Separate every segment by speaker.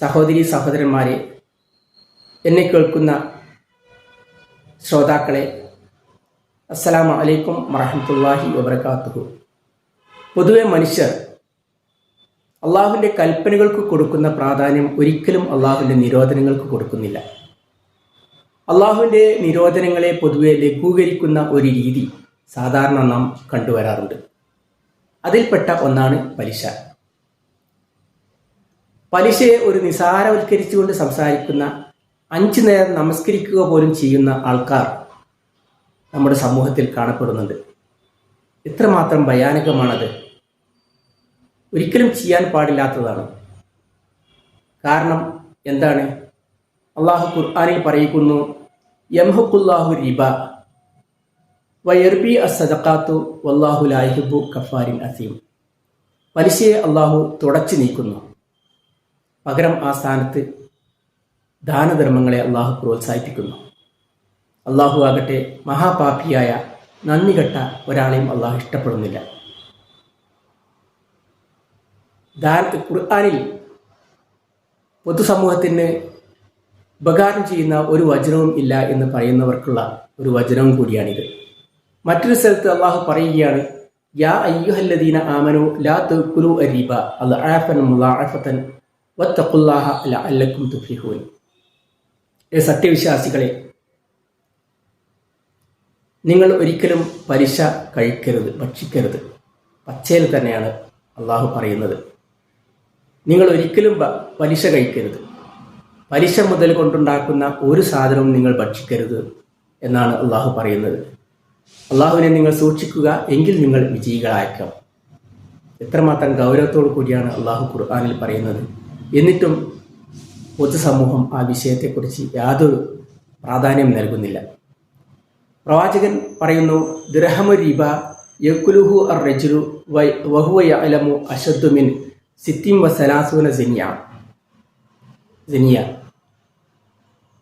Speaker 1: സഹോദരി സഹോദരന്മാരെ എന്നെ കേൾക്കുന്ന ശ്രോതാക്കളെ അസ്സലാമു അലൈക്കും വറഹമുല്ലാഹി വബറകാതുഹു പൊതുവെ മനുഷ്യർ അള്ളാഹുവിന്റെ കൽപ്പനകൾക്ക് കൊടുക്കുന്ന പ്രാധാന്യം ഒരിക്കലും അള്ളാഹുവിന്റെ നിരോധനങ്ങൾക്ക് കൊടുക്കുന്നില്ല. അള്ളാഹുവിന്റെ നിരോധനങ്ങളെ പൊതുവെ ലഘൂകരിക്കുന്ന ഒരു രീതി സാധാരണ നാം കണ്ടുവരാറുണ്ട്. അതിൽപ്പെട്ട ഒന്നാണ് പലിശ. പലിശയെ ഒരു നിസാരവൽക്കരിച്ചുകൊണ്ട് സംസാരിക്കുന്ന അഞ്ചു നേരം നമസ്കരിക്കുക പോലും ചെയ്യുന്ന ആൾക്കാർ നമ്മുടെ സമൂഹത്തിൽ കാണപ്പെടുന്നുണ്ട്. എത്രമാത്രം ഭയാനകമാണത്. ഒരിക്കലും ചെയ്യാൻ പാടില്ലാത്തതാണ്. കാരണം എന്താണ്? അള്ളാഹു ഖുർആാനിൽ പറയുന്നു യംഹുക്കുല്ലാഹു റിബ വയർബി അസദക്കാത്തു വല്ലാഹു ലാഹിബു കഫാരിൻ അസീം. പലിശയെ അള്ളാഹു തുടച്ചു നീക്കുന്നു. പകരം ആ സ്ഥാനത്ത് ദാനധർമ്മങ്ങളെ അള്ളാഹു പ്രോത്സാഹിപ്പിക്കുന്നു. അള്ളാഹു ആകട്ടെ മഹാപാപിയായ നന്ദികെട്ട ഒരാളെയും അള്ളാഹു ഇഷ്ടപ്പെടുന്നില്ല. ഖുർആാനിൽ പൊതുസമൂഹത്തിന് ഉപകാരം ചെയ്യുന്ന ഒരു വചനവും ഇല്ല എന്ന് പറയുന്നവർക്കുള്ള ഒരു വചനവും കൂടിയാണിത്. മറ്റൊരു സ്ഥലത്ത് അള്ളാഹു പറയുകയാണ് യാ അയ്യുഹല്ലദീന ആമനു ലാ തുക്കുലു അരീബ അൽആഫൻ മുലാഅഫതൻ വത്തഖുല്ലാഹ അല്ലക്കും തുഫ്ലിഹൂൻ. ഏ സത്യവിശ്വാസികളെ നിങ്ങൾ ഒരിക്കലും പലിശ കഴിക്കരുത് ഭക്ഷിക്കരുത്. പച്ചയിൽ തന്നെയാണ് അള്ളാഹു പറയുന്നത്. നിങ്ങൾ ഒരിക്കലും പലിശ കഴിക്കരുത്. പലിശ മുതൽ കൊണ്ടുണ്ടാക്കുന്ന ഒരു സാധനവും നിങ്ങൾ ഭക്ഷിക്കരുത് എന്നാണ് അള്ളാഹു പറയുന്നത്. അള്ളാഹുവിനെ നിങ്ങൾ സൂക്ഷിക്കുക എങ്കിൽ നിങ്ങൾ വിജയികളായേക്കാം. എത്രമാത്രം ഗൗരവത്തോടു കൂടിയാണ് അള്ളാഹു ഖുർആാനിൽ പറയുന്നത്. എന്നിട്ടും പൊതുസമൂഹം ആ വിഷയത്തെക്കുറിച്ച് യാതൊരു പ്രാധാന്യം നൽകുന്നില്ല. പ്രവാചകൻ പറയുന്നു ദുരഹമു രീബ യക്കുലുഹു അർ റജുലു വൈ വഹുവ അലമു അഷദ്ദുമിൻ സിത്തിം വസലാസൂന സിനിയ. സിനിയ.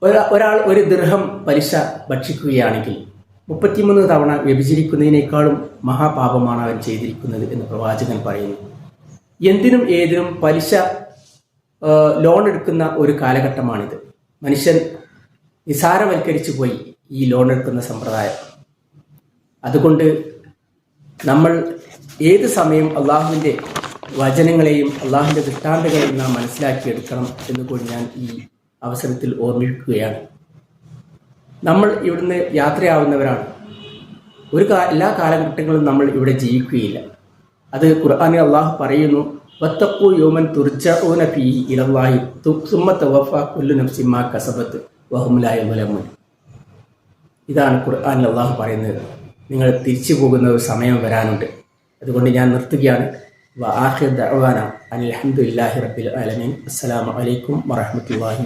Speaker 1: ഒരാ- ഒരാൾ ഒരു ദൃഹം പലിശ ഭക്ഷിക്കുകയാണെങ്കിൽ മുപ്പത്തിമൂന്ന് തവണ വ്യഭിചരിക്കുന്നതിനേക്കാളും മഹാപാപമാണ് അവൻ ചെയ്തിരിക്കുന്നത് എന്ന് പ്രവാചകൻ പറയുന്നു. എന്തിനും ഏതിനും പലിശ ലോൺ എടുക്കുന്ന ഒരു കാലഘട്ടമാണിത്. മനുഷ്യൻ നിസാരവൽക്കരിച്ചു പോയി ഈ ലോൺ എടുക്കുന്ന സമ്പ്രദായം. അതുകൊണ്ട് നമ്മൾ ഏത് സമയം അള്ളാഹുവിന്റെ വചനങ്ങളെയും അള്ളാഹുവിന്റെ ദൃഷ്ടാന്തങ്ങളെയും നാം മനസ്സിലാക്കിയെടുക്കണം എന്ന് കൂടി ഞാൻ ഈ അവസരത്തിൽ ഓർമ്മിപ്പിക്കുകയാണ് നമ്മൾ ഇവിടുന്ന് യാത്രയാവുന്നവരാണ്. ഒരു എല്ലാ കാലഘട്ടങ്ങളും നമ്മൾ ഇവിടെ ജീവിക്കുകയില്ല. അത് ഖുർആാനിൽ അള്ളാഹു പറയുന്നു വത്തക്കു യോമൻ തുർജഊന ഫീഹി ഇലല്ലാഹി സുമ്മ തവഫ കുല്ലു നഫ്സിമാ കസബത്ത് വഹുമുലായ മുലമുൻ ഇതാണ് ഖുർആാനിൽ അള്ളാഹു പറയുന്നത്. നിങ്ങൾ തിരിച്ചു പോകുന്ന ഒരു സമയം വരാനുണ്ട്. അതുകൊണ്ട് ഞാൻ നിർത്തുകയാണ്. വ ആഖിർ ദഅവാന അനിൽ ഹംദുലില്ലാഹി റബ്ബിൽ ആലമീൻ. അസ്സലാമു അലൈക്കും വറഹ്മത്തുള്ളാഹി